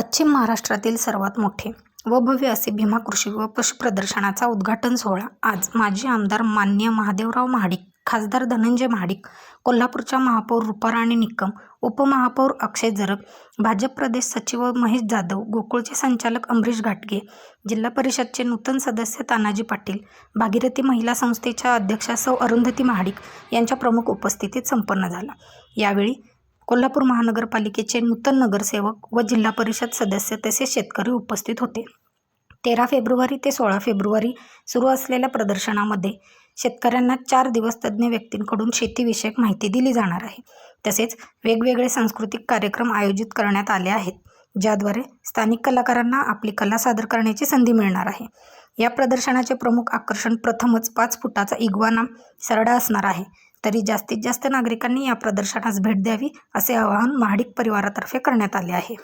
पश्चिम महाराष्ट्रातील सर्वात मोठे व भव्य असे भीमा कृषी व पशु प्रदर्शनाचा उद्घाटन सोहळा. आज माजी आमदार मान्य महादेवराव महाडिक खासदार धनंजय महाडिक कोल्हापूरच्या महापौर रुपाराणी निकम उपमहापौर अक्षय जरग भाजप प्रदेश सचिव महेश जाधव गोकुळचे संचालक अमरीश घाटगे जिल्हा परिषदचे नूतन सदस्य तानाजी पाटील भागीरथी महिला संस्थेच्या अध्यक्षा सौ अरुंधती महाडिक यांच्या प्रमुख उपस्थितीत संपन्न झाला. यावेळी कोल्हापूर महानगरपालिकेचे नूतन नगरसेवक व जिल्हा परिषद सदस्य तसेच शेतकरी उपस्थित होते. तेरा फेब्रुवारी ते सोळा फेब्रुवारी सुरू असलेल्या प्रदर्शनामध्ये शेतकऱ्यांना चार दिवस तज्ज्ञ व्यक्तींकडून शेतीविषयक माहिती दिली जाणार आहे. तसेच वेगवेगळे सांस्कृतिक कार्यक्रम आयोजित करण्यात आले आहेत ज्याद्वारे स्थानिक कलाकारांना आपली कला सादर करण्याची संधी मिळणार आहे. या प्रदर्शनाचे प्रमुख आकर्षण प्रथमच पाच फुटाचा इग्वाना सरडा असणार आहे. तरी जास्तीत जास्त नागरिकांनी या प्रदर्शनास भेट द्यावी असे आवाहन महाडिक परिवारातर्फे करण्यात आले आहे.